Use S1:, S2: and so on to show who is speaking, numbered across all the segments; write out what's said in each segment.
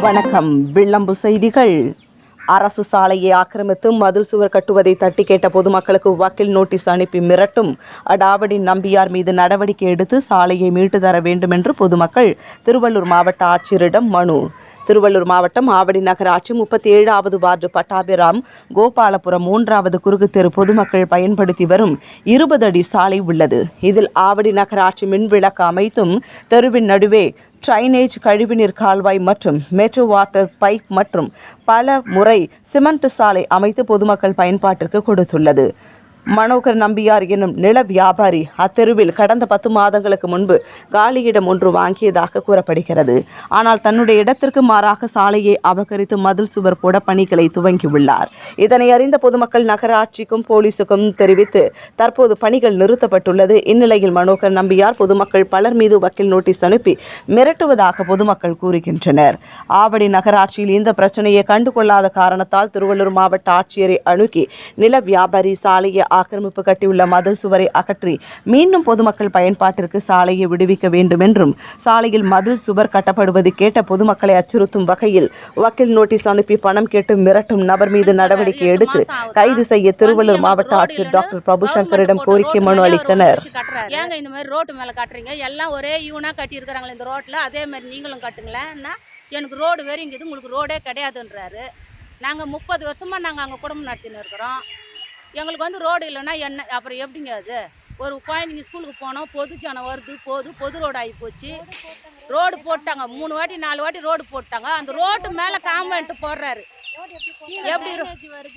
S1: வணக்கம். விளம்பு செய்திகள். அரசு சாலையை ஆக்கிரமித்து மதில் சுவர் கட்டுவதை தட்டி கேட்ட பொதுமக்களுக்கு வக்கீல் நோட்டீஸ் அனுப்பி மிரட்டும். அடாவடி நம்பியார் மீது நடவடிக்கை எடுத்து சாலையை மீட்டு தர வேண்டும் என்று பொதுமக்கள் திருவள்ளூர் மாவட்ட ஆட்சியரிடம் மனு. திருவள்ளூர் மாவட்டம் ஆவடி நகராட்சி முப்பத்தி ஏழாவது வார்டு பட்டாபிராம் கோபாலபுரம் மூன்றாவது குறுக்கு தெரு பொதுமக்கள் பயன்படுத்தி வரும் இருபது அடி சாலை உள்ளது. இதில் ஆவடி நகராட்சி மின்விளக்கு அமைத்தும் தெருவின் நடுவே ட்ரைனேஜ் கழிவுநீர் கால்வாய் மற்றும் மெட்ரோ வாட்டர் பைப் மற்றும் பல முறை சிமெண்ட் சாலை அமைத்து பொதுமக்கள் பயன்பாட்டிற்கு கொடுத்துள்ளது. மனோகர் நம்பியார் என்னும் நில வியாபாரி அத்தெருவில் கடந்த பத்து மாதங்களுக்கு முன்பு காலியிடம் ஒன்று வாங்கியதாக கூறப்படுகிறது. ஆனால் தன்னுடைய இடத்திற்கு மாறாக சாலையை அபகரித்து மதில் சுவர் போட பணிகளை துவங்கியுள்ளார். இதனை அறிந்த பொதுமக்கள் நகராட்சிக்கும் போலீசுக்கும் தெரிவித்து தற்போது பணிகள் நிறுத்தப்பட்டுள்ளது. இந்நிலையில் மனோகர் நம்பியார் பொதுமக்கள் பலர் மீது வக்கீல் நோட்டீஸ் அனுப்பி மிரட்டுவதாக பொதுமக்கள் கூறுகின்றனர். ஆவடி நகராட்சியில் இந்த பிரச்சனையை கண்டுகொள்ளாத காரணத்தால் திருவள்ளூர் மாவட்ட ஆட்சியரை அணுகி நில வியாபாரி சாலையை ஆக்கிரமிப்பு கட்டியுள்ள மதில் சுவரை அகற்றி மீண்டும் பொதுமக்கள் பயன்பாட்டிற்கு சாலையை விடுவிக்க வேண்டும் என்றும் சாலையில் மதில் சுவர் கட்டப்படுவது கேட்ட பொதுமக்களை அச்சுறுத்தும் வகையில் வக்கீல் நோட்டீஸ் அனுப்பி பணம் கேட்டு மிரட்டும் நபர் மீது நடவடிக்கை எடுத்து கைது செய்ய திருவள்ளூர் மாவட்ட ஆட்சியர் டாக்டர் பிரபு சங்கரிடம் கோரிக்கை மனு அளித்தனர்.
S2: ஏங்க இந்த மாதிரி ரோட்டு மேலே கட்டுறீங்க? எல்லாம் ஒரே யூனாக கட்டியிருக்கிறாங்களே இந்த ரோட்டில் அதே மாதிரி நீங்களும் கட்டுங்களேன்னா எனக்கு ரோடு வெறிங்குது. உங்களுக்கு ரோடே கிடையாதுன்றாரு. நாங்கள் முப்பது வருஷமாக நாங்கள் அங்கே குடும்பம் நடத்தின்னு இருக்கிறோம். எங்களுக்கு வந்து ரோடு இல்லைன்னா என்ன? அப்புறம் எப்படிங்க அது? ஒரு குழந்தைங்க ஸ்கூலுக்கு போனோம் பொது ஜனம் வருது போது பொது ரோடு ஆகி போச்சு. ரோடு போட்டாங்க. மூணு வாட்டி நாலு வாட்டி ரோடு போட்டாங்க. அந்த ரோட்டு மேலே காம்பவுண்ட் போடுறாரு. எப்படி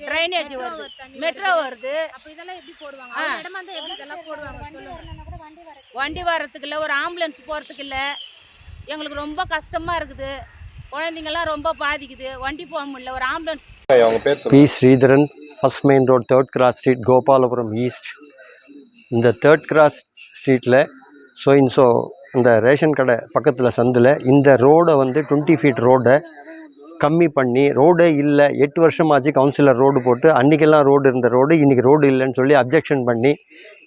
S2: ட்ரைனேஜ் வருது. மெட்ரோ வருது.
S3: அப்ப இதெல்லாம் எப்படி போடுவாங்க?
S2: ஆ.
S3: அவங்க இடமா இருந்தா எப்படி இதெல்லாம் போடுவாங்க? சொல்லுங்க.
S2: வண்டி வர்றதுக்கு இல்லை ஒரு ஆம்புலன்ஸ் போகிறதுக்கு இல்லை. எங்களுக்கு ரொம்ப கஷ்டமாக இருக்குது. குழந்தைங்கெல்லாம் ரொம்ப பாதிக்குது. வண்டி போக முடியல. ஒரு ambulance
S4: P Sreedharan first main road third cross street Gopalapuram east இந்த தேர்ட் கிராஸ் ஸ்ட்ரீட்டில் ஸோ இன்ஸோ இந்த ரேஷன் கடை பக்கத்தில் சந்தில் இந்த ரோடை வந்து டுவெண்ட்டி ஃபீட் ரோடை கம்மி பண்ணி ரோடே இல்லை எட்டு வருஷமாச்சு கவுன்சிலர் ரோடு போட்டு அன்றைக்கெல்லாம் ரோடு இருந்த ரோடு இன்றைக்கி ரோடு இல்லைன்னு சொல்லி அப்ஜெக்ஷன் பண்ணி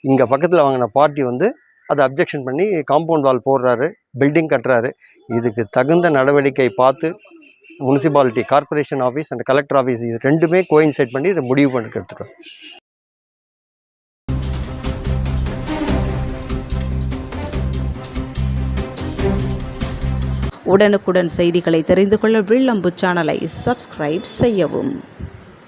S4: இங்கே பக்கத்தில் வாங்கின பார்ட்டி வந்து அதை அப்ஜெக்ஷன் பண்ணி காம்பவுண்ட் வால் போடுறாரு பில்டிங் கட்டுறாரு. இதுக்கு தகுந்த நடவடிக்கை பார்த்து municipality corporation office and collector office இது ரெண்டுமே கோயின்சைட் பண்ணி இதை முடிவு பண்ணி எடுத்துட்டோம்
S1: உடனுக்குடன் செய்திகளை தெரிந்து கொள்ள வில்லம்பு சேனலை சப்ஸ்கிரைப் செய்யவும்.